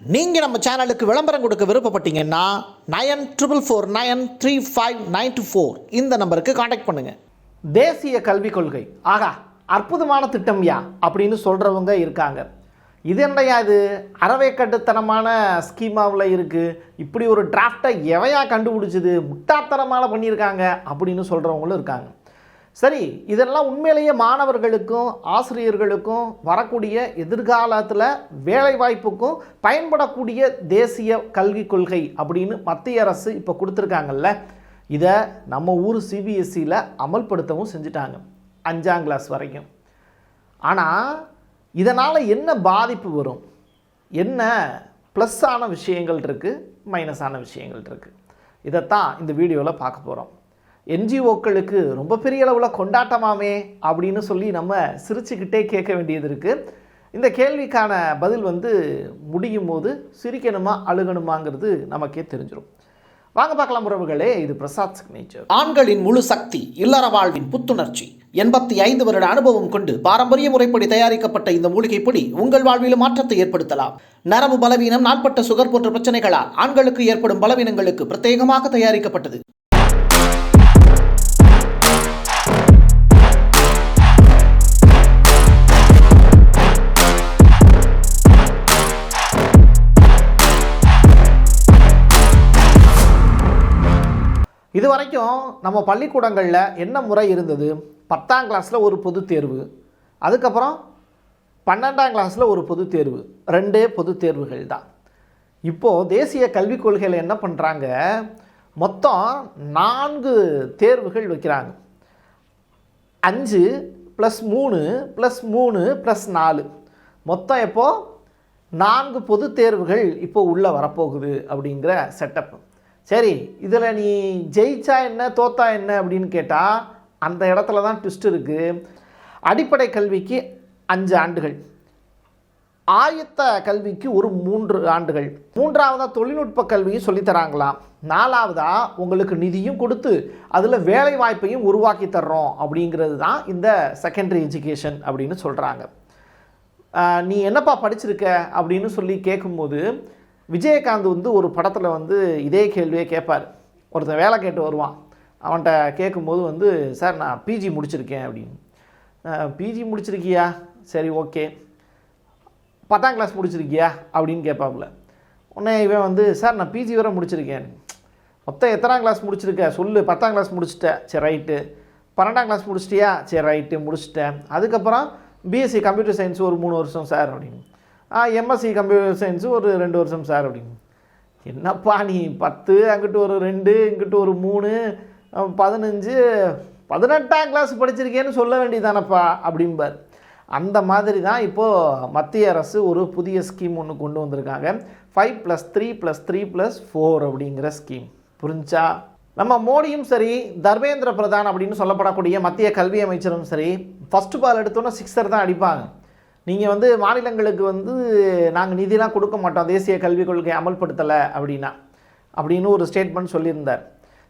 நீங்கள் நம்ம சேனலுக்கு விளம்பரம் கொடுக்க விருப்பப்பட்டீங்கன்னா nine triple four nine three five nine two four இந்த நம்பருக்கு காண்டாக்ட் பண்ணுங்கள் தேசிய கல்விக் கொள்கை. ஆகா அற்புதமான திட்டம்யா அப்படின்னு சொல்கிறவங்க இருக்காங்க. இது என்னையா இது? அறவைக்கட்டுத்தனமான ஸ்கீமாவில் இருக்குது இப்படி ஒரு டிராஃப்டை எவையா கண்டுபிடிச்சது? முட்டாத்தனமான பண்ணியிருக்காங்க அப்படின்னு சொல்கிறவங்களும் இருக்காங்க. சரி இதெல்லாம் உண்மையிலேயே மாணவர்களுக்கும் ஆசிரியர்களுக்கும் வரக்கூடிய எதிர்காலத்தில் வேலைவாய்ப்புக்கும் பயன்படக்கூடிய தேசிய கல்விக் கொள்கை அப்படின்னு மத்திய அரசு இப்போ கொடுத்துருக்காங்கல்ல. இதை நம்ம ஊர் சிபிஎஸ்சியில் அமல்படுத்தவும் செஞ்சுட்டாங்க அஞ்சாம் கிளாஸ் வரைக்கும். ஆனால் இதனால் என்ன பாதிப்பு வரும்? என்ன ப்ளஸ்ஸான விஷயங்கள் இருக்குது மைனஸான விஷயங்கள் இருக்குது இதைத்தான் இந்த வீடியோவில் பார்க்க போகிறோம் என்ஜிஓக்களுக்கு ரொம்ப பெரிய அளவில் கொண்டாட்டமாமே அப்படின்னு சொல்லி நம்ம சிரிச்சுக்கிட்டே கேட்க வேண்டியது இருக்குது இந்த கேள்விக்கான பதில் வந்து முடியும் போது சிரிக்கணுமா அழுகணுமாங்கிறது நமக்கே தெரிஞ்சிடும் வாங்க பார்க்கலாம் உறவுகளே இது பிரசாத் சிக்னேச்சர். ஆண்களின் முழு சக்தி இல்லற வாழ்வின் புத்துணர்ச்சி. எண்பத்தி ஐந்து வருட அனுபவம் கொண்டு பாரம்பரிய முறைப்படி தயாரிக்கப்பட்ட இந்த மூலிகை பொடி உங்கள் வாழ்வில் மாற்றத்தை ஏற்படுத்தலாம். நரம்பு பலவீனம் நாட்பட்ட சுகர் போன்ற பிரச்சனைகளால் ஆண்களுக்கு ஏற்படும் பலவீனங்களுக்கு பிரத்யேகமாக தயாரிக்கப்பட்டது. இது வரைக்கும் நம்ம பள்ளிக்கூடங்களில் என்ன முறை இருந்தது? பத்தாம் கிளாஸில் ஒரு பொது தேர்வு. அதுக்கப்புறம் பன்னெண்டாம் கிளாஸில் ஒரு பொது தேர்வு. ரெண்டே பொது தேர்வுகள் தான். இப்போது தேசிய கல்விக் கொள்கையில் என்ன பண்ணுறாங்க மொத்தம் நான்கு தேர்வுகள் வைக்கிறாங்க. அஞ்சு ப்ளஸ் மூணு ப்ளஸ் மூணு ப்ளஸ் நாலு. மொத்தம் எப்போ? நான்கு பொது தேர்வுகள் இப்போ உள்ளே வரப்போகுது அப்படிங்கிற செட்டப் சரி இதில் நீ ஜெயிச்சா என்ன தோத்தா என்ன அப்படின்னு கேட்டால் அந்த இடத்துல தான் ட்விஸ்ட் இருக்குது அடிப்படை கல்விக்கு அஞ்சு ஆண்டுகள். ஆயத்த கல்விக்கு ஒரு மூன்று ஆண்டுகள். மூன்றாவதாக தொழில்நுட்ப கல்வியும் சொல்லித்தராங்களாம் நாலாவதாக உங்களுக்கு நிதியும் கொடுத்து அதில் வேலை வாய்ப்பையும் உருவாக்கி தர்றோம் அப்படிங்கிறது தான் இந்த செகண்டரி எஜுகேஷன் அப்படின்னு சொல்கிறாங்க நீ என்னப்பா படிச்சிருக்க அப்படின்னு சொல்லி கேட்கும்போது விஜயகாந்த் வந்து ஒரு படத்தில் வந்து இதே கேள்வியே கேட்பார். ஒருத்தன் வேலை கேட்டு வருவான். அவன்கிட்ட கேட்கும்போது வந்து சார் நான் பிஜி முடிச்சிருக்கேன் அப்படின்னு. பிஜி முடிச்சிருக்கியா? சரி ஓகே. பத்தாம் கிளாஸ் முடிச்சிருக்கியா? அப்படின்னு கேட்பாப்புல. உடனே இவன் வந்து சார் நான் பிஜி வரை முடிச்சிருக்கேன். மொத்தம் எத்தனாம் கிளாஸ் முடிச்சிருக்க? சொல்லு பத்தாம் கிளாஸ் முடிச்சிட்டேன். சரி ரைட்டு. பன்னெண்டாம் கிளாஸ் முடிச்சிட்டியா? சரி ரைட்டு முடிச்சிட்டேன். அதுக்கப்புறம் பிஎஸ்சி கம்ப்யூட்டர் சயின்ஸ் ஒரு மூணு வருஷம் சார் அப்படின்னு. எம்எஸ்சி கம்ப்யூட்டர் சயின்ஸு ஒரு ரெண்டு வருஷம் சார் அப்படின்னு என்னப்பா நீ பத்து அங்கிட்டு ஒரு ரெண்டு இங்கிட்டு ஒரு மூணு பதினஞ்சு பதினெட்டாம் கிளாஸ் படிச்சிருக்கேன்னு சொல்ல வேண்டியதானப்பா அப்படிம்பார். அந்த மாதிரி தான் இப்போது மத்திய அரசு ஒரு புதிய ஸ்கீம் ஒன்று கொண்டு வந்திருக்காங்க. Five plus three plus three plus four அப்படிங்கிற ஸ்கீம் புரிஞ்சா? நம்ம மோடியும் சரி தர்மேந்திர பிரதான் அப்படின்னு சொல்லப்படக்கூடிய மத்திய கல்வி அமைச்சரும் சரி ஃபஸ்ட்டு பால் எடுத்தோன்னே சிக்ஸர் தான் அடிப்பாங்க. நீங்கள் வந்து மாநிலங்களுக்கு வந்து நாங்கள் நிதிலாம் கொடுக்க மாட்டோம். தேசிய கல்விக் கொள்கை அமல்படுத்தலை அப்படின்னா அப்படின்னு ஒரு ஸ்டேட்மெண்ட் சொல்லியிருந்தார்.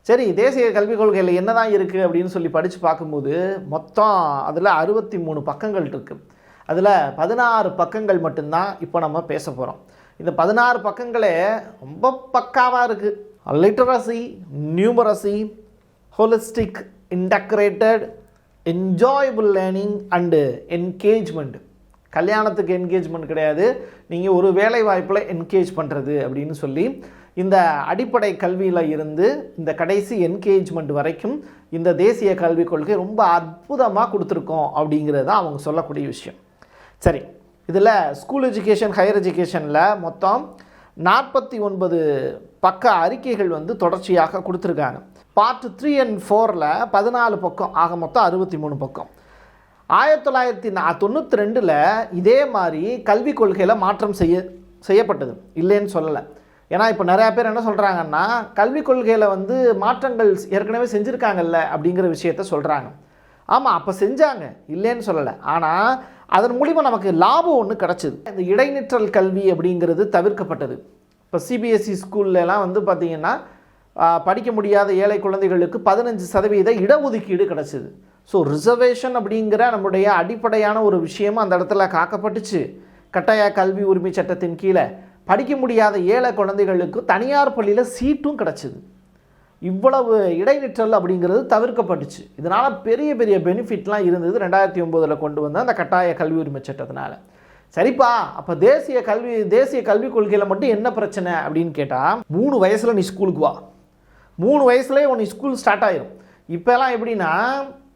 சரி தேசிய கல்விக் கொள்கையில் என்ன தான் இருக்குது அப்படின்னு சொல்லி படித்து பார்க்கும்போது மொத்தம் அதில் அறுபத்தி மூணு பக்கங்கள் இருக்குது அதில் பதினாறு பக்கங்கள் மட்டும்தான் இப்போ நம்ம பேச போகிறோம் இந்த பதினாறு பக்கங்களே ரொம்ப பக்காவாக இருக்குது literacy numeracy holistic integrated enjoyable learning and engagement கல்யாணத்துக்கு என்கேஜ்மெண்ட் கிடையாது. நீங்கள் ஒரு வேலை வாய்ப்பில் என்கேஜ் பண்ணுறது அப்படின்னு சொல்லி இந்த அடிப்படை கல்வியில் இருந்து இந்த கடைசி என்கேஜ்மெண்ட் வரைக்கும் இந்த தேசிய கல்விக் கொள்கை ரொம்ப அற்புதமாக கொடுத்துருக்கோம் அப்படிங்கிறது தான் அவங்க சொல்லக்கூடிய விஷயம். சரி இதில் ஸ்கூல் எஜுகேஷன் ஹையர் எஜுகேஷனில் மொத்தம் நாற்பத்தி ஒன்பது பக்க அறிக்கைகள் வந்து தொடர்ச்சியாக கொடுத்துருக்காங்க. பார்ட் த்ரீ அண்ட் ஃபோரில் பதினாலு பக்கம் ஆக மொத்தம் அறுபத்தி மூணு பக்கம். ஆயிரத்தி தொள்ளாயிரத்தி தொண்ணூற்றி ரெண்டில் இதே மாதிரி கல்விக் கொள்கையில் மாற்றம் செய்ய செய்யப்பட்டது. இல்லைன்னு சொல்லலை. ஏன்னா இப்போ நிறையா பேர் என்ன சொல்கிறாங்கன்னா கல்விக் கொள்கையில் வந்து மாற்றங்கள் ஏற்கனவே செஞ்சுருக்காங்கல்ல அப்படிங்கிற விஷயத்த சொல்கிறாங்க ஆமாம் அப்போ செஞ்சாங்க. இல்லைன்னு சொல்லலை. ஆனால் அதன் மூலிமா நமக்கு லாபம் ஒன்று கிடச்சிது. இந்த இடைநிற்றல் கல்வி அப்படிங்கிறது தவிர்க்கப்பட்டது. இப்போ சிபிஎஸ்சி ஸ்கூல்லலாம் வந்து பார்த்திங்கன்னா படிக்க முடியாத ஏழை குழந்தைகளுக்கு பதினஞ்சு சதவீத இடஒதுக்கீடு கிடச்சிது. ஸோ ரிசர்வேஷன் அப்படிங்கிற நம்முடைய அடிப்படையான ஒரு விஷயமும் அந்த இடத்துல காக்கப்பட்டுச்சு. கட்டாய கல்வி உரிமை சட்டத்தின் கீழே படிக்க முடியாத ஏழை குழந்தைகளுக்கு தனியார் பள்ளியில் சீட்டும் கிடச்சிது. இவ்வளவு இடைநிற்றல் அப்படிங்கிறது தவிர்க்கப்பட்டுச்சு. இதனால் பெரிய பெரிய பெனிஃபிட்லாம் இருந்தது ரெண்டாயிரத்தி ஒம்போதில் கொண்டு வந்த அந்த கட்டாய கல்வி உரிமை சட்டத்தினால. சரிப்பா அப்போ தேசிய கல்வி தேசிய கல்விக் கொள்கையில் மட்டும் என்ன பிரச்சனை அப்படின்னு கேட்டால் மூணு வயசில் நீ ஸ்கூலுக்கு வா. மூணு வயசுலேயே உன் ஸ்கூல் ஸ்டார்ட் ஆயிரும். இப்போல்லாம் எப்படின்னா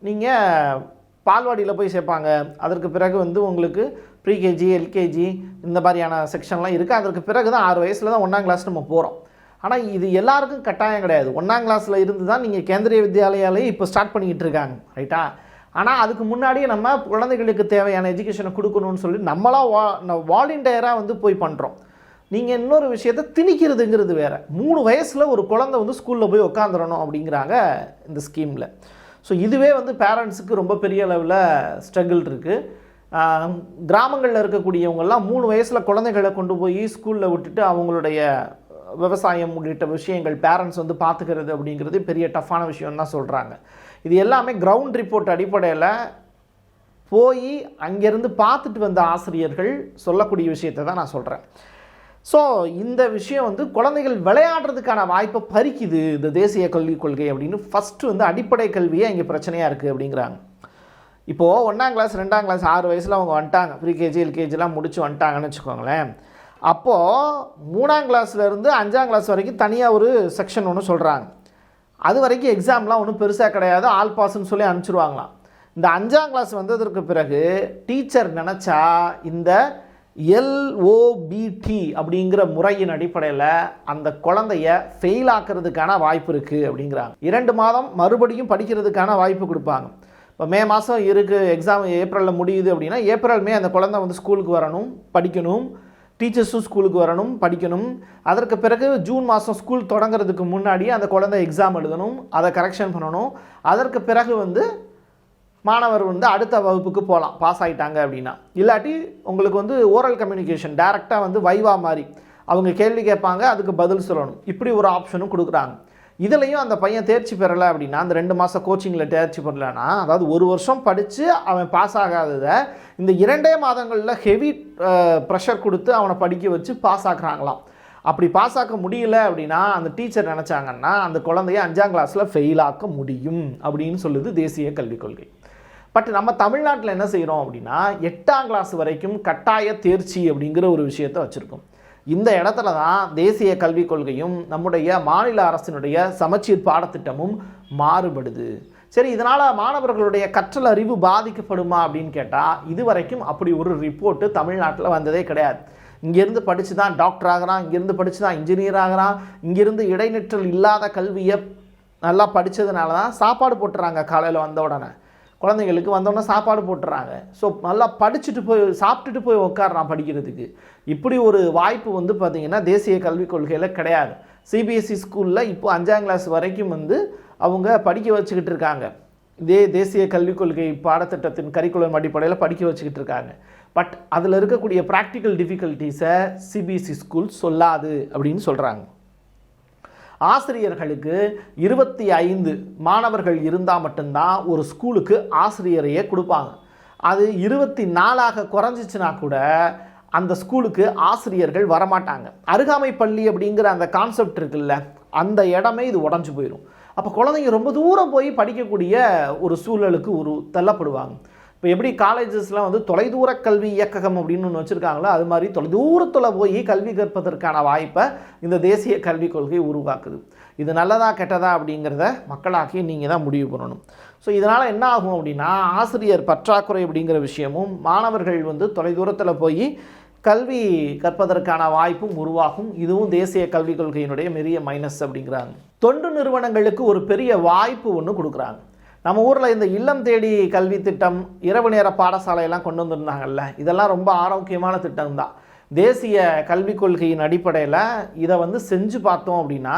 நீங்கள் பால்வாடியில் போய் சேர்ப்பாங்க. அதற்கு பிறகு வந்து உங்களுக்கு ப்ரீகேஜி எல்கேஜி இந்த மாதிரியான செக்ஷன்லாம் இருக்குது அதற்கு பிறகு தான் ஆறு வயசில் தான் ஒன்றாம் கிளாஸ் நம்ம போகிறோம் ஆனால் இது எல்லாருக்கும் கட்டாயம் கிடையாது. ஒன்றாம் கிளாஸில் இருந்து தான் நீங்கள் கேந்திரிய வித்யாலயாலே இப்போ ஸ்டார்ட் பண்ணிக்கிட்டு இருக்காங்க. ரைட்டா ஆனால் அதுக்கு முன்னாடியே நம்ம குழந்தைகளுக்கு தேவையான எஜுகேஷனை கொடுக்கணும்னு சொல்லி நம்மளாம் வா வாலண்டியராக வந்து போய் பண்ணுறோம் நீங்கள் இன்னொரு விஷயத்தை திணிக்கிறதுங்கிறது வேறு. மூணு வயசில் ஒரு குழந்தை வந்து ஸ்கூலில் போய் உட்காந்துடணும் அப்படிங்கிறாங்க இந்த ஸ்கீமில். ஸோ இதுவே வந்து பேரண்ட்ஸுக்கு ரொம்ப பெரிய அளவில் ஸ்ட்ரகிள் இருக்குது கிராமங்களில் இருக்கக்கூடியவங்கெல்லாம் மூணு வயசில் குழந்தைகளை கொண்டு போய் ஸ்கூலில் விட்டுட்டு அவங்களுடைய விவசாயம் உள்ளிட்ட விஷயங்கள் பேரண்ட்ஸ் வந்து பார்த்துக்கிறது அப்படிங்கிறது பெரிய டஃப்பான விஷயம் தான் சொல்கிறாங்க இது எல்லாமே கிரவுண்ட் ரிப்போர்ட் அடிப்படையில் போய் அங்கேருந்து பார்த்துட்டு வந்த ஆசிரியர்கள் சொல்லக்கூடிய விஷயத்தை தான் நான் சொல்கிறேன் ஸோ இந்த விஷயம் வந்து குழந்தைகள் விளையாடுறதுக்கான வாய்ப்பை பறிக்குது இந்த தேசிய கல்விக் கொள்கை அப்படின்னு. ஃபஸ்ட்டு வந்து அடிப்படை கல்வியே இங்கே பிரச்சனையாக இருக்குது அப்படிங்கிறாங்க. இப்போது ஒன்றாம் கிளாஸ் ரெண்டாம் கிளாஸ் ஆறு வயசில் அவங்க வந்துட்டாங்க. ப்ரீகேஜி எல்கேஜிலாம் முடிச்சு வந்துட்டாங்கன்னு வச்சுக்கோங்களேன். அப்போது மூணாம் கிளாஸ்லேருந்து அஞ்சாம் கிளாஸ் வரைக்கும் தனியாக ஒரு செக்ஷன் ஒன்று சொல்கிறாங்க அது வரைக்கும் எக்ஸாம்லாம் ஒன்றும் பெருசாக கிடையாது. ஆல் பாஸ்ன்னு சொல்லி அனுப்பிச்சிருவாங்களாம். இந்த அஞ்சாம் கிளாஸ் வந்ததற்கு பிறகு டீச்சர் நினச்சா இந்த எல்ஓபிடி அப்படிங்கிற முறையின் அடிப்படையில் அந்த குழந்தைய ஃபெயில் ஆக்கிறதுக்கான வாய்ப்பு இருக்குது அப்படிங்கிறாங்க. இரண்டு மாதம் மறுபடியும் படிக்கிறதுக்கான வாய்ப்பு கொடுப்பாங்க. இப்போ மே மாதம் இருக்குது எக்ஸாம் ஏப்ரலில் முடியுது அப்படின்னா ஏப்ரல் மே அந்த குழந்தை வந்து ஸ்கூலுக்கு வரணும் படிக்கணும். டீச்சர்ஸும் ஸ்கூலுக்கு வரணும் படிக்கணும். அதற்கு பிறகு ஜூன் மாதம் ஸ்கூல் தொடங்குறதுக்கு முன்னாடியே அந்த குழந்தை எக்ஸாம் எழுதணும் அதை கரெக்ஷன் பண்ணணும். அதற்கு பிறகு வந்து மாணவர் வந்து அடுத்த வகுப்புக்கு போகலாம் பாஸ் ஆகிட்டாங்க அப்படின்னா. இல்லாட்டி உங்களுக்கு வந்து ஓரல் கம்யூனிகேஷன் டைரெக்டாக வந்து வைவா மாதிரி. அவங்க கேள்வி கேட்பாங்க அதுக்கு பதில் சொல்லணும். இப்படி ஒரு ஆப்ஷனும் கொடுக்குறாங்க. இதுலேயும் அந்த பையன் தேர்ச்சி பெறலை அப்படின்னா அந்த ரெண்டு மாதம் கோச்சிங்கில் தேர்ச்சி பெறலைன்னா அதாவது ஒரு வருஷம் படித்து அவன் பாஸ் ஆகாததை இந்த இரண்டே மாதங்களில் ஹெவி ப்ரெஷர் கொடுத்து அவனை படிக்க வச்சு பாஸ் ஆக்குறாங்களாம். அப்படி பாஸ் ஆக்க முடியல அப்படின்னா அந்த டீச்சர் நினச்சாங்கன்னா அந்த குழந்தைய அஞ்சாம் கிளாஸில் ஃபெயில் ஆக்க முடியும் அப்படின்னு சொல்லுது தேசிய கல்விக் கொள்கை. பட் நம்ம தமிழ்நாட்டில் என்ன செய்கிறோம் அப்படின்னா எட்டாம் கிளாஸ் வரைக்கும் கட்டாய தேர்ச்சி அப்படிங்கிற ஒரு விஷயத்தை வச்சுருக்கோம். இந்த இடத்துல தான் தேசிய கல்விக் கொள்கையும் நம்முடைய மாநில அரசினுடைய சமச்சீர் பாடத்திட்டமும் மாறுபடுது. சரி இதனால் மாணவர்களுடைய கற்றல் அறிவு பாதிக்கப்படுமா அப்படின்னு கேட்டால் இதுவரைக்கும் அப்படி ஒரு ரிப்போர்ட்டு தமிழ்நாட்டில் வந்ததே கிடையாது. இங்கேருந்து படித்து தான் டாக்டர் ஆகிறான் இங்கேருந்து படித்து தான் இன்ஜினியர் ஆகிறான் இங்கேருந்து இடைநிற்றல் இல்லாத கல்வியை நல்லா படித்ததுனால தான் சாப்பாடு போட்டுறாங்க காலையில் வந்த உடனே. குழந்தைங்களுக்கு வந்தோடனே சாப்பாடு போட்டுறாங்க. ஸோ நல்லா படிச்சுட்டு போய் சாப்பிட்டுட்டு போய் உட்காடுறான் படிக்கிறதுக்கு. இப்படி ஒரு வாய்ப்பு வந்து பார்த்திங்கன்னா தேசிய கல்விக் கொள்கையில் கிடையாது. சிபிஎஸ்சி ஸ்கூலில் இப்போ அஞ்சாம் கிளாஸ் வரைக்கும் வந்து அவங்க படிக்க வச்சுக்கிட்டு இருக்காங்க. இதே தேசிய கல்விக் கொள்கை பாடத்திட்டத்தின் கரிக்குலம் அடிப்படையில் படிக்க வச்சுக்கிட்டு இருக்காங்க. பட் அதில் இருக்கக்கூடிய ப்ராக்டிக்கல் டிஃபிகல்ட்டிஸை சிபிஎஸ்சி ஸ்கூல் சொல்லாது அப்படின்னு சொல்கிறாங்க ஆசிரியர்களுக்கு இருபத்தி ஐந்து மாணவர்கள் இருந்தால் மட்டும்தான் ஒரு ஸ்கூலுக்கு ஆசிரியரையே கொடுப்பாங்க. அது இருபத்தி நாலாக குறைஞ்சிச்சுனா கூட அந்த ஸ்கூலுக்கு ஆசிரியர்கள் வரமாட்டாங்க. அருகாமை பள்ளி அப்படிங்கிற அந்த கான்செப்ட் இருக்குல்ல அந்த இடமே இது உடஞ்சி போயிடும் அப்போ குழந்தைங்க ரொம்ப தூரம் போய் படிக்கக்கூடிய ஒரு சூழலுக்கு ஒரு தள்ளப்படுவாங்க. இப்போ எப்படி காலேஜஸ்லாம் வந்து தொலைதூர கல்வி இயக்ககம் அப்படின்னு ஒன்று வச்சுருக்காங்களோ அது மாதிரி தொலைதூரத்தில் போய் கல்வி கற்பதற்கான வாய்ப்பை இந்த தேசிய கல்விக் கொள்கை உருவாக்குது. இது நல்லதா கெட்டதா அப்படிங்கிறத மக்களாக்கி நீங்கள் தான் முடிவு பண்ணணும். ஸோ இதனால் என்ன ஆகும் அப்படின்னா ஆசிரியர் பற்றாக்குறை அப்படிங்கிற விஷயமும் மாணவர்கள் வந்து தொலைதூரத்தில் போய் கல்வி கற்பதற்கான வாய்ப்பும் உருவாகும். இதுவும் தேசிய கல்விக் கொள்கையினுடைய பெரிய மைனஸ் அப்படிங்கிறாங்க. தொண்டு நிறுவனங்களுக்கு ஒரு பெரிய வாய்ப்பு ஒன்று கொடுக்குறாங்க. நம்ம ஊரில் இந்த இல்லம் தேடி கல்வி திட்டம் இரவு நேர பாடசாலையெல்லாம் கொண்டு வந்திருந்தாங்கல்ல இதெல்லாம் ரொம்ப ஆரோக்கியமான திட்டம் தான் தேசிய கல்விக் கொள்கையின் அடிப்படையில் இதை வந்து செஞ்சு பார்த்தோம் அப்படின்னா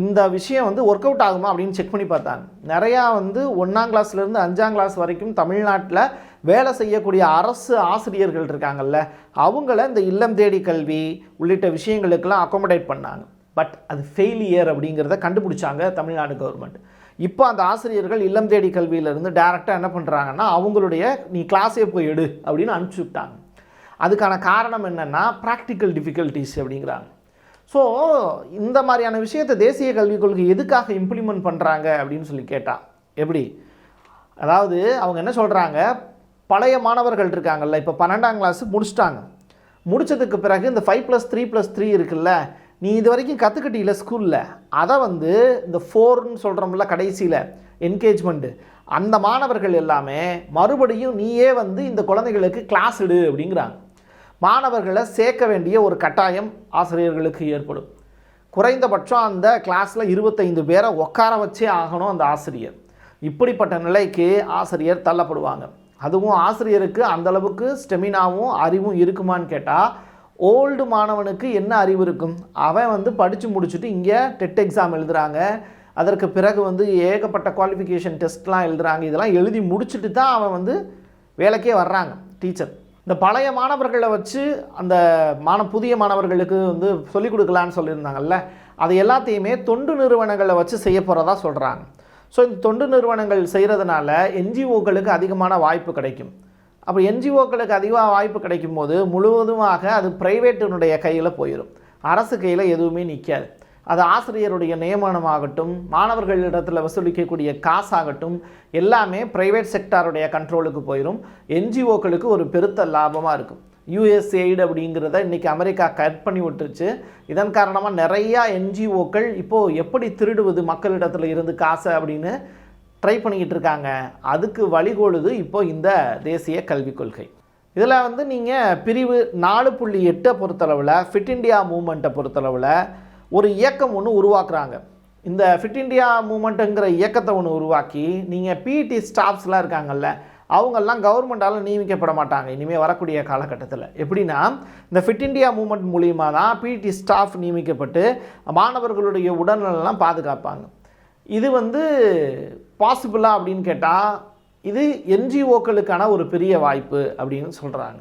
இந்த விஷயம் வந்து ஒர்க் அவுட் ஆகுமா அப்படின்னு செக் பண்ணி பார்த்தாங்க. நிறையா வந்து ஒன்றாம் கிளாஸ்லேருந்து அஞ்சாம் கிளாஸ் வரைக்கும் தமிழ்நாட்டில் வேலை செய்யக்கூடிய அரசு ஆசிரியர்கள் இருக்காங்கல்ல அவங்கள இந்த இல்லம் தேடி கல்வி உள்ளிட்ட விஷயங்களுக்கெல்லாம் அக்காமடேட் பண்ணாங்க. பட் அது ஃபெயிலியர் அப்படிங்கிறத கண்டுபிடிச்சாங்க தமிழ்நாடு கவர்மெண்ட் இப்போ அந்த ஆசிரியர்கள் இல்லம் தேடி கல்வியிலேருந்து டேரெக்டாக என்ன பண்ணுறாங்கன்னா அவங்களுடைய நீ கிளாஸே போய் எடு அப்படின்னு அனுப்பிச்சி விட்டாங்க. அதுக்கான காரணம் என்னென்னா ப்ராக்டிக்கல் டிஃபிகல்ட்டிஸ் அப்படிங்கிறாங்க. ஸோ இந்த மாதிரியான விஷயத்தை தேசிய கல்விக் கொள்கை எதுக்காக இம்ப்ளிமெண்ட் பண்ணுறாங்க அப்படின்னு சொல்லி கேட்டால் எப்படி? அதாவது அவங்க என்ன சொல்கிறாங்க பழைய மாணவர்கள் இருக்காங்கல்ல இப்போ பன்னெண்டாம் கிளாஸ் முடிச்சிட்டாங்க. முடிச்சதுக்கு பிறகு இந்த five plus three plus three இருக்குல்ல நீ இது வரைக்கும் கற்றுக்கிட்டீல ஸ்கூலில் அதை வந்து இந்த ஃபோர்னு சொல்கிறோம்ல கடைசியில் என்கேஜ்மெண்ட்டு அந்த மாணவர்கள் எல்லாமே மறுபடியும் நீயே வந்து இந்த குழந்தைகளுக்கு கிளாஸ் எடு அப்படிங்கிறாங்க. மாணவர்களை சேர்க்க வேண்டிய ஒரு கட்டாயம் ஆசிரியர்களுக்கு ஏற்படும். குறைந்தபட்சம் அந்த கிளாஸில் இருபத்தைந்து பேரை உட்கார வச்சே ஆகணும் அந்த ஆசிரியர். இப்படிப்பட்ட நிலைக்கு ஆசிரியர் தள்ளப்படுவாங்க. அதுவும் ஆசிரியருக்கு அந்தளவுக்கு ஸ்டெமினாவும் அறிவும் இருக்குமான்னு கேட்டால் ஓல்டு மாணவனுக்கு என்ன அறிவு இருக்கும்? அவன் வந்து படித்து முடிச்சுட்டு இங்கே டெட் எக்ஸாம் எழுதுகிறாங்க அதற்கு பிறகு வந்து ஏகப்பட்ட குவாலிஃபிகேஷன் டெஸ்ட்லாம் எழுதுகிறாங்க இதெல்லாம் எழுதி முடிச்சுட்டு தான் அவன் வந்து வேலைக்கே வர்றாங்க டீச்சர் இந்த பழைய மாணவர்களை வச்சு அந்த மாண புதிய மாணவர்களுக்கு வந்து சொல்லிக் கொடுக்கலான்னு சொல்லியிருந்தாங்கல்ல அது எல்லாத்தையுமே தொண்டு நிறுவனங்களை வச்சு செய்ய போகிறதா சொல்கிறாங்க ஸோ இந்த தொண்டு நிறுவனங்கள் செய்கிறதுனால என்ஜிஓக்களுக்கு அதிகமான வாய்ப்பு கிடைக்கும். அப்போ என்ஜிஓக்களுக்கு அதிகமாக வாய்ப்பு கிடைக்கும் போது முழுவதுமாக அது பிரைவேட்டினுடைய கையில் போயிடும் அரசு கையில் எதுவுமே நிற்காது அது ஆசிரியருடைய நியமனமாகட்டும் மாணவர்களிடத்தில் வசூலிக்கக்கூடிய காசாகட்டும் எல்லாமே பிரைவேட் செக்டாருடைய கண்ட்ரோலுக்கு போயிடும் என்ஜிஓக்களுக்கு ஒரு பெருத்த லாபமாக இருக்கும். யுஎஸ்ஏடு அப்படிங்கிறத இன்றைக்கி அமெரிக்கா கட் பண்ணி விட்டுருச்சு. இதன் காரணமாக நிறையா என்ஜிஓக்கள் இப்போது எப்படி திருடுவது மக்களிடத்தில் இருந்து காசை அப்படின்னு ட்ரை பண்ணிக்கிட்டு இருக்காங்க அதுக்கு வழிகோலுது இப்போ இந்த தேசிய கல்விக் கொள்கை. இதில் வந்து நீங்கள் பிரிவு நாலு புள்ளி எட்டை பொறுத்தளவில் ஃபிட் இண்டியா மூமெண்ட்டை பொறுத்தளவில் ஒரு இயக்கம் ஒன்று உருவாக்குறாங்க. இந்த ஃபிட் இண்டியா மூமெண்ட்டுங்கிற இயக்கத்தை ஒன்று உருவாக்கி நீங்கள் பிடி ஸ்டாஃப்ஸ்லாம் இருக்காங்கல்ல அவங்கெல்லாம் கவர்மெண்டால் நியமிக்கப்பட மாட்டாங்க. இனிமேல் வரக்கூடிய காலகட்டத்தில். எப்படின்னா இந்த ஃபிட் இண்டியா மூமெண்ட் மூலியமாக தான் பிடி ஸ்டாஃப் நியமிக்கப்பட்டு மாணவர்களுடைய உடல்நலம்லாம் பாதுகாப்பாங்க. இது வந்து பாசிபிளா அப்படின்னு கேட்டால் இது என்ஜிஓக்களுக்கான ஒரு பெரிய வாய்ப்பு அப்படின்னு சொல்கிறாங்க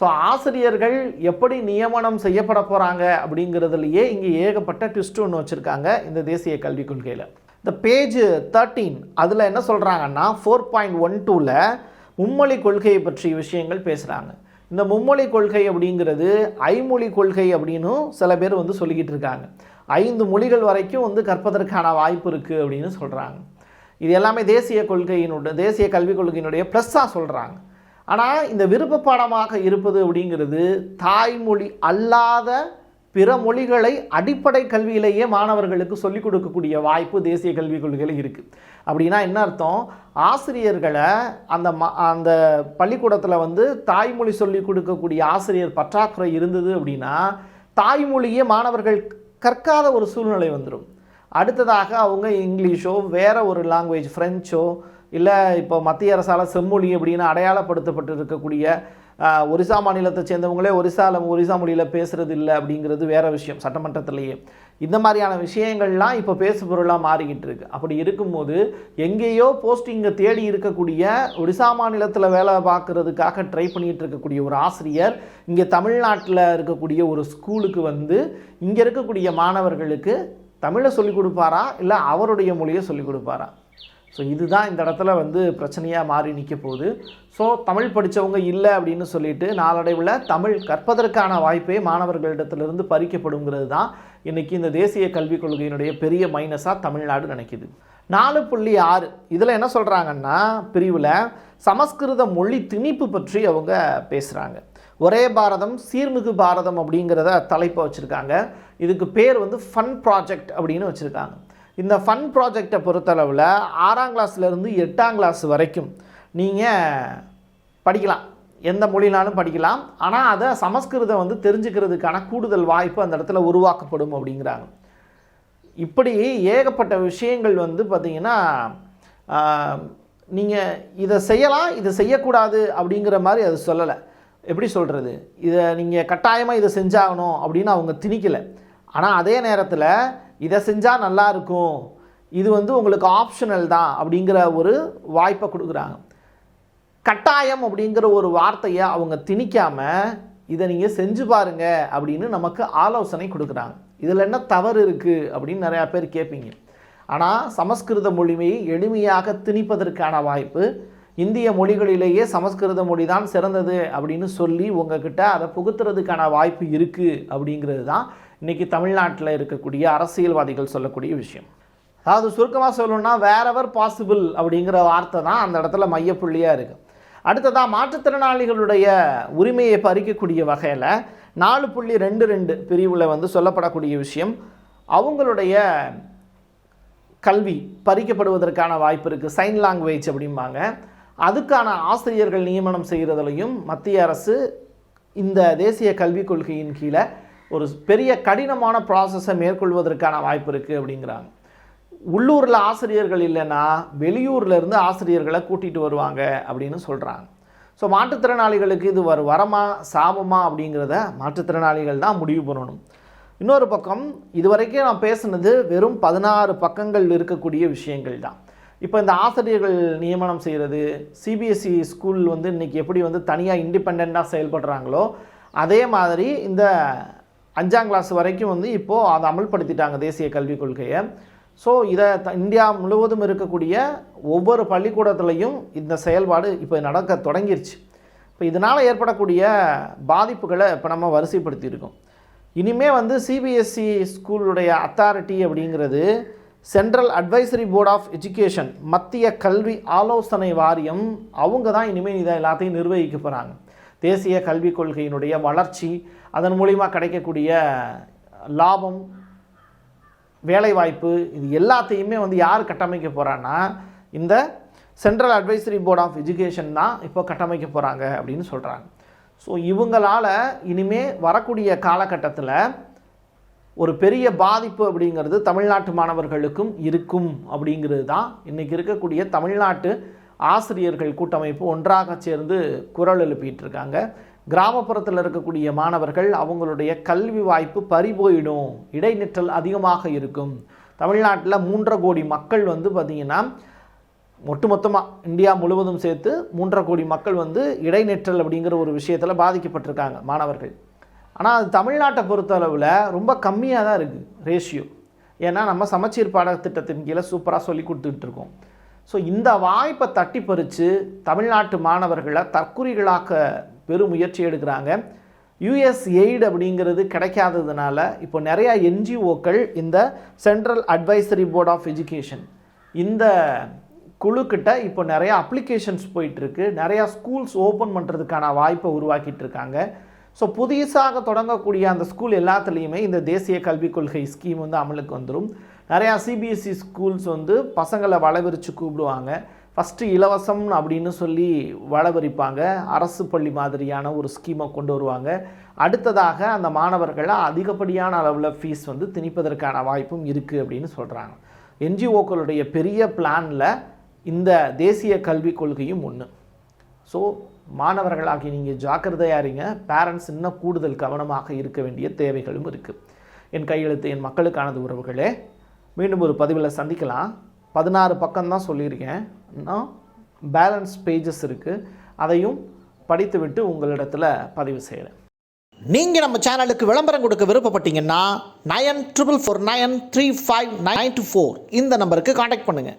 ஸோ ஆசிரியர்கள் எப்படி நியமனம் செய்யப்பட போகிறாங்க அப்படிங்கிறதுலையே இங்கே ஏகப்பட்ட ட்விஸ்ட் ஒன்று வச்சுருக்காங்க இந்த தேசிய கல்விக் கொள்கையில். இந்த பேஜ் தேர்ட்டீன் அதில் என்ன சொல்கிறாங்கன்னா ஃபோர் பாயிண்ட் ஒன் டூவில் மும்மொழி கொள்கையை பற்றிய விஷயங்கள் பேசுகிறாங்க இந்த மும்மொழி கொள்கை அப்படிங்கிறது ஐமொழி கொள்கை அப்படின்னும் சில பேர் வந்து சொல்லிக்கிட்டு இருக்காங்க. ஐந்து மொழிகள் வரைக்கும் வந்து கற்பதற்கான வாய்ப்பு இருக்குது அப்படின்னு சொல்கிறாங்க இது எல்லாமே தேசிய கொள்கையினுடைய தேசிய கல்விக் கொள்கையினுடைய ப்ளஸ்ஸாக சொல்கிறாங்க ஆனால் இந்த விருப்ப பாடமாக இருப்பது அப்படிங்கிறது தாய்மொழி அல்லாத பிற மொழிகளை அடிப்படை கல்வியிலேயே மாணவர்களுக்கு சொல்லிக் கொடுக்கக்கூடிய வாய்ப்பு தேசிய கல்விக் கொள்கையில் இருக்குது அப்படின்னா என்ன அர்த்தம்? ஆசிரியர்களை அந்த ம அந்த பள்ளிக்கூடத்தில் வந்து தாய்மொழி சொல்லிக் கொடுக்கக்கூடிய ஆசிரியர் பற்றாக்குறை இருந்தது அப்படின்னா தாய்மொழியே மாணவர்கள் கற்காத ஒரு சூழ்நிலை வந்துடும் அடுத்ததாக அவங்க இங்கிலீஷோ வேறு ஒரு லாங்குவேஜ் ஃப்ரெஞ்சோ இல்லை இப்போ மத்திய அரசால் செம்மொழி அப்படின்னு அடையாளப்படுத்தப்பட்டு இருக்கக்கூடிய ஒரிசா மாநிலத்தை சேர்ந்தவங்களே ஒரிசாவில் ஒரிசா மொழியில் பேசுகிறது இல்லை அப்படிங்கிறது வேற விஷயம் சட்டமன்றத்திலேயே. இந்த மாதிரியான விஷயங்கள்லாம் இப்போ பேசு பொருளாக மாறிக்கிட்டு இருக்கு. அப்படி இருக்கும்போது எங்கேயோ போஸ்டிங்கை தேடி இருக்கக்கூடிய ஒரிசா மாநிலத்தில் வேலை பார்க்குறதுக்காக ட்ரை பண்ணிகிட்டு இருக்கக்கூடிய ஒரு ஆசிரியர் இங்கே தமிழ்நாட்டில் இருக்கக்கூடிய ஒரு ஸ்கூலுக்கு வந்து இங்கே இருக்கக்கூடிய மாணவர்களுக்கு தமிழை சொல்லிக் கொடுப்பாரா? இல்லை அவருடைய மொழியை சொல்லிக் கொடுப்பாரா? ஸோ இதுதான் இந்த இடத்துல வந்து பிரச்சனையாக மாறி நிற்க போகுது. ஸோ தமிழ் படித்தவங்க இல்லை அப்படின்னு சொல்லிட்டு நாளடைவில் தமிழ் கற்பதற்கான வாய்ப்பே மாணவர்களிடத்திலிருந்து பறிக்கப்படுங்கிறது தான் இன்றைக்கி இந்த தேசிய கல்விக் கொள்கையினுடைய பெரிய மைனஸாக தமிழ்நாடு நினைக்குது. நாலு புள்ளி ஆறு. இதில் என்ன சொல்கிறாங்கன்னா பிரிவில் சமஸ்கிருத மொழி திணிப்பு பற்றி அவங்க பேசுகிறாங்க ஒரே பாரதம் சீர்மிகு பாரதம் அப்படிங்கிறத தலைப்பை வச்சுருக்காங்க. இதுக்கு பேர் வந்து ஃபன் ப்ராஜெக்ட் அப்படின்னு வச்சுருக்காங்க. இந்த ஃபன் ப்ராஜெக்டை பொறுத்தளவில் ஆறாம் கிளாஸ்லேருந்து எட்டாம் கிளாஸ் வரைக்கும் நீங்கள் படிக்கலாம். எந்த மொழினாலும் படிக்கலாம். ஆனால் அதை சமஸ்கிருதம் வந்து தெரிஞ்சுக்கிறதுக்கான கூடுதல் வாய்ப்பு அந்த இடத்துல உருவாக்கப்படும் அப்படிங்கிறாங்க. இப்படி ஏகப்பட்ட விஷயங்கள் வந்து பார்த்திங்கன்னா நீங்கள் இதை செய்யலாம் இதை செய்யக்கூடாது அப்படிங்கிற மாதிரி அது சொல்லலை. எப்படி சொல்கிறது இதை நீங்கள் கட்டாயமாக இதை செஞ்சாகணும் அப்படின்னு அவங்க திணிக்கலை. ஆனால் அதே நேரத்தில் இதை செஞ்சால் நல்லா இருக்கும். இது வந்து உங்களுக்கு ஆப்ஷனல் தான் அப்படிங்கிற ஒரு வாய்ப்பை கொடுக்குறாங்க. கட்டாயம் அப்படிங்கிற ஒரு வார்த்தையை அவங்க திணிக்காமல் இதை நீங்கள் செஞ்சு பாருங்க அப்படின்னு நமக்கு ஆலோசனை கொடுக்குறாங்க. இதில் என்ன தவறு இருக்குது அப்படின்னு நிறையா பேர் கேட்பீங்க. ஆனால் சமஸ்கிருத மொழியை எளிமையாக திணிப்பதற்கான வாய்ப்பு இந்திய மொழிகளிலேயே சமஸ்கிருத மொழி தான் சிறந்தது அப்படின்னு சொல்லி உங்ககிட்ட அதை புகுத்துறதுக்கான வாய்ப்பு இருக்குது அப்படிங்கிறது தான் இன்றைக்கி தமிழ்நாட்டில் இருக்கக்கூடிய அரசியல்வாதிகள் சொல்லக்கூடிய விஷயம். அதாவது சுருக்கமாக சொல்லணும்னா வேறவர் பாசிபிள் அப்படிங்கிற வார்த்தை தான் அந்த இடத்துல மையப்புள்ளியாக இருக்குது அடுத்ததாக மாற்றுத்திறனாளிகளுடைய உரிமையை பறிக்கக்கூடிய வகையில் நாலு புள்ளி ரெண்டு ரெண்டு பிரிவில் வந்து சொல்லப்படக்கூடிய விஷயம். அவங்களுடைய கல்வி பறிக்கப்படுவதற்கான வாய்ப்பு இருக்குது சைன் லாங்குவேஜ் அப்படிம்பாங்க. அதுக்கான ஆசிரியர்கள் நியமனம் செய்கிறதுலையும் மத்திய அரசு இந்த தேசிய கல்விக் கொள்கையின் கீழே ஒரு பெரிய கடினமான ப்ராசஸை மேற்கொள்வதற்கான வாய்ப்பு இருக்குது அப்படிங்கிறாங்க. உள்ளூரில் ஆசிரியர்கள் இல்லைன்னா வெளியூரில் இருந்து ஆசிரியர்களை கூட்டிகிட்டு வருவாங்க அப்படின்னு சொல்கிறாங்க ஸோ மாற்றுத்திறனாளிகளுக்கு இது ஒரு வரமா சாபமா அப்படிங்கிறத மாற்றுத்திறனாளிகள் தான் முடிவு பண்ணணும். இன்னொரு பக்கம் இதுவரைக்கும் நான் பேசுனது வெறும் பதினாறு பக்கங்கள் இருக்கக்கூடிய விஷயங்கள் தான். இப்போ இந்த ஆசிரியர்கள் நியமனம் செய்கிறது சிபிஎஸ்சி ஸ்கூல் வந்து இன்றைக்கி எப்படி வந்து தனியாக இண்டிபெண்ட்டாக செயல்படுறாங்களோ அதே மாதிரி இந்த அஞ்சாம் கிளாஸ் வரைக்கும் வந்து இப்போது அதை அமல்படுத்திட்டாங்க தேசிய கல்விக் கொள்கையை. ஸோ இதை த- இந்தியா முழுவதும் இருக்கக்கூடிய ஒவ்வொரு பள்ளிக்கூடத்துலையும் இந்த செயல்பாடு இப்போ நடக்க தொடங்கிருச்சு. இப்போ இதனால் ஏற்படக்கூடிய பாதிப்புகளை இப்போ நம்ம வரிசைப்படுத்தியிருக்கோம். இனிமே வந்து சிபிஎஸ்சி ஸ்கூலுடைய அத்தாரிட்டி அப்படிங்கிறது central advisory board of education மத்திய கல்வி ஆலோசனை வாரியம் அவங்க தான் இனிமேல் இதை எல்லாத்தையும் நிர்வகிக்க போகிறாங்க தேசிய கல்விக் கொள்கையினுடைய வளர்ச்சி அதன் மூலிமா கிடைக்கக்கூடிய லாபம் வேலைவாய்ப்பு இது எல்லாத்தையுமே வந்து யார் கட்டமைக்க போகிறான்னா இந்த central advisory board of education தான் இப்போ கட்டமைக்க போகிறாங்க அப்படின்னு சொல்கிறாங்க ஸோ இவங்களால் இனிமேல் வரக்கூடிய காலகட்டத்தில் ஒரு பெரிய பாதிப்பு அப்படிங்கிறது தமிழ்நாட்டு மாணவர்களுக்கும் இருக்கும் அப்படிங்கிறது தான் இன்றைக்கி இருக்கக்கூடிய தமிழ்நாட்டு ஆசிரியர்கள் கூட்டமைப்பு ஒன்றாக சேர்ந்து குரல் எழுப்பிட்டு இருக்காங்க. கிராமப்புறத்தில் இருக்கக்கூடிய மாணவர்கள் அவங்களுடைய கல்வி வாய்ப்பு பறிபோயிடும். இடைநிற்றல் அதிகமாக இருக்கும். தமிழ்நாட்டில் மூன்றரை கோடி மக்கள் வந்து பார்த்திங்கன்னா ஒட்டுமொத்தமாக இந்தியா முழுவதும் சேர்த்து மூன்றரை கோடி மக்கள் வந்து இடைநிற்றல் அப்படிங்கிற ஒரு விஷயத்தில் பாதிக்கப்பட்டிருக்காங்க மாணவர்கள். ஆனால் அது தமிழ்நாட்டை பொறுத்தளவில் ரொம்ப கம்மியாக தான் இருக்குது ரேஷியோ ஏன்னா நம்ம சமச்சீர் பாடத்திட்டத்தின் கீழே சூப்பராக சொல்லி கொடுத்துட்டு இருக்கோம். ஸோ இந்த வாய்ப்பை தட்டி பறித்து தமிழ்நாட்டு மாணவர்களை தற்குறிகளாக்க பெரும் முயற்சி எடுக்கிறாங்க யூஎஸ் எய்டு அப்படிங்கிறது கிடைக்காததுனால இப்போ நிறையா என்ஜிஓக்கள் இந்த central advisory board of education இந்த குழுக்கிட்ட இப்போ நிறையா அப்ளிகேஷன்ஸ் போயிட்டுருக்கு. நிறையா ஸ்கூல்ஸ் ஓப்பன் பண்ணுறதுக்கான வாய்ப்பை உருவாக்கிட்டு இருக்காங்க ஸோ புதுசாக தொடங்கக்கூடிய அந்த ஸ்கூல் எல்லாத்துலேயுமே இந்த தேசிய கல்விக் கொள்கை ஸ்கீம் வந்து அமலுக்கு வந்துடும் நிறையா சிபிஎஸ்சி ஸ்கூல்ஸ் வந்து பசங்களை வளவிரித்து கூப்பிடுவாங்க. ஃபஸ்ட்டு இலவசம் அப்படின்னு சொல்லி வளவரிப்பாங்க. அரசு பள்ளி மாதிரியான ஒரு ஸ்கீமை கொண்டு வருவாங்க. அடுத்ததாக அந்த மாணவர்களை அதிகப்படியான அளவில் ஃபீஸ் வந்து திணிப்பதற்கான வாய்ப்பும் இருக்குது அப்படின்னு சொல்கிறாங்க என்ஜிஓக்களுடைய பெரிய பிளானில் இந்த தேசிய கல்விக் கொள்கையும் ஒன்று ஸோ மாணவர்களாகி நீங்கள் ஜாக்கிரதையாக இருங்க. பேரண்ட்ஸ் இன்னும் கூடுதல் கவனமாக இருக்க வேண்டிய தேவைகளும் இருக்குது என் கையெழுத்து என் மக்களுக்கானது உறவுகளே. மீண்டும் ஒரு பதிவில் சந்திக்கலாம். பதினாறு பக்கம்தான் சொல்லியிருக்கேன். நான் பேலன்ஸ் பேஜஸ் இருக்குது அதையும் படித்துவிட்டு உங்களிடத்தில் பதிவு செய்கிறேன். நீங்கள் நம்ம சேனலுக்கு விளம்பரம் கொடுக்க விருப்பப்பட்டீங்கன்னா nine triple four nine three five nine two four இந்த நம்பருக்கு காண்டாக்ட் பண்ணுங்கள்